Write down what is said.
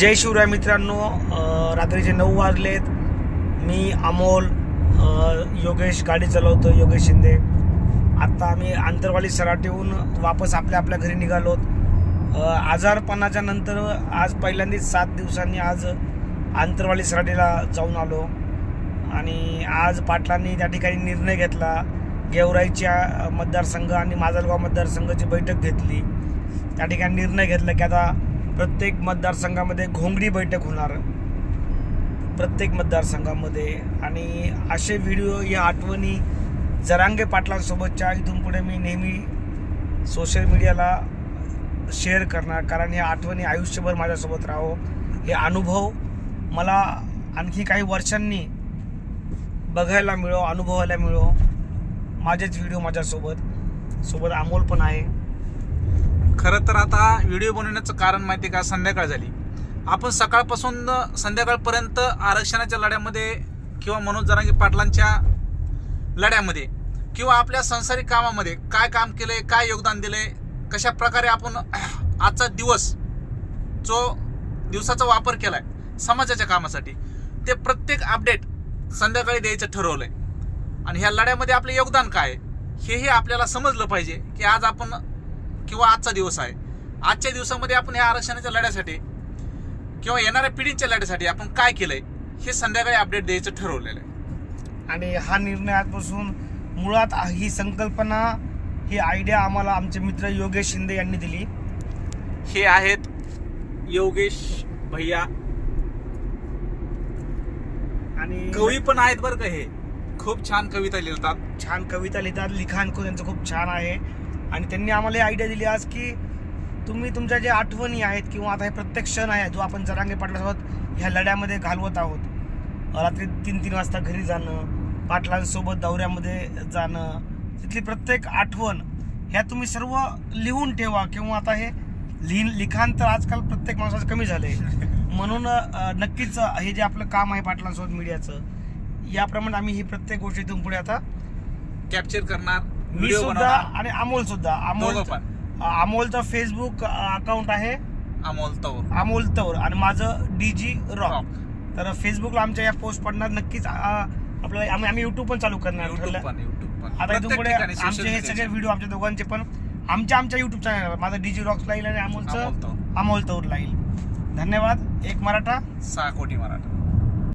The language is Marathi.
जय शिवराय मित्रांनो रात्रीचे नऊ वाजलेत मी अमोल योगेश गाडी चालवतो योगेश शिंदे. आत्ता आम्ही आंतरवाली सराटीहून वापस आपल्या आपल्या घरी निघालोत आजारपणाच्या नंतर आज पहिल्यांदाच सात दिवसांनी आज आंतरवाली सराटीला जाऊन आलो. आणि आज पाटलांनी त्या ठिकाणी निर्णय घेतला. गेवराईच्या मतदारसंघ आणि माजलगाव मतदारसंघाची बैठक घेतली. त्या ठिकाणी निर्णय घेतला की आता प्रत्येक मतदारसंघामध्ये घोंगडी बैठक होणार. प्रत्येक मतदारसंघामध्ये. आणि असे व्हिडिओ या आठवणी जरांगे पाटलांसोबतच्या इथून पुढे मी नेहमी सोशल मीडियाला शेअर करणार. कारण या आठवणी आयुष्यभर माझ्यासोबत राहो. हे अनुभव मला आणखी काही वर्षांनी बघायला मिळो अनुभवायला मिळो. माझेच व्हिडिओ माझ्यासोबत. सोबत अमोल पण आहे. खरं तर आता व्हिडिओ बनवण्याचं कारण माहिती का? संध्याकाळ झाली. आपण सकाळपासून संध्याकाळपर्यंत आरक्षणाच्या लढ्यामध्ये किंवा मनोज जरांगी पाटलांच्या लढ्यामध्ये किंवा आपल्या संसारिक कामामध्ये काय काम केलंय काय योगदान दिलंय कशा प्रकारे आपण आजचा दिवस जो दिवसाचा वापर केलाय समाजाच्या कामासाठी ते प्रत्येक अपडेट संध्याकाळी द्यायचं ठरवलंय. आणि ह्या लढ्यामध्ये आपलं योगदान काय आहे, हेही आपल्याला समजलं पाहिजे की आज आपण किंवा आजचा दिवस आहे. आजच्या दिवसामध्ये आपण ह्या आरक्षणाच्या लढ्यासाठी किंवा येणाऱ्या पिढीच्या लढ्यासाठी आपण काय केलंय हे संध्याकाळी अपडेट द्यायचं ठरवलेलं आहे. आणि हा निर्णय आजपासून मुळात ही संकल्पना ही आयडिया आम्हाला आमचे मित्र योगेश शिंदे यांनी दिली. हे आहेत योगेश भैया. आणि कवी पण आहेत बरं का हे. खूप छान कविता लिहितात. छान कविता लिहितात. लिखाण खूप त्यांचं खूप छान आहे. आणि त्यांनी आम्हाला आयडिया दिली आज की तुम्ही तुमच्या ज्या आठवणी आहेत किंवा आता हे प्रत्येक क्षण आहे जो आपण जरांगे पाटलासोबत ह्या लढ्यामध्ये घालवत आहोत. रात्री तीन तीन वाजता घरी जाणं पाटलांसोबत दौऱ्यामध्ये जाणं तिथली प्रत्येक आठवण ह्या तुम्ही सर्व लिहून ठेवा किंवा आता हे लिहिण लिखाण तर आजकाल प्रत्येक माणसाचं कमी झालंय. म्हणून नक्कीच हे जे आपलं काम आहे पाटलांसोबत मीडियाचं याप्रमाणे आम्ही ही प्रत्येक गोष्ट इथून पुढे आता कॅप्चर करणार. मी व्हिडिओ सुद्धा बनवणार. आणि अमोल सुद्धा. अमोल दोघं पण. अमोलचं फेसबुक अकाउंट आहे. अमोल तौर. अमोल तौर आणि माझं डी जी रॉक. तर फेसबुकला आमच्या या पोस्ट पडणार. नक्कीच आपल्याला आम्ही आम्ही युट्यूब पण चालू करणार युट्यूब ठरलं. पण युट्यूब पण. आता इथून प्रत्येक पुढे ठिकाणी social आमचे हे media सगळे. व्हिडिओ आमच्या दोघांचे पण आमच्या आमच्या युट्यूब चॅनल माझं डी जी रॉक्स लाईल आणि अमोल अमोलचं तौर. अमोल तौर लाईल धन्यवाद. एक मराठा. सहा कोटी मराठा.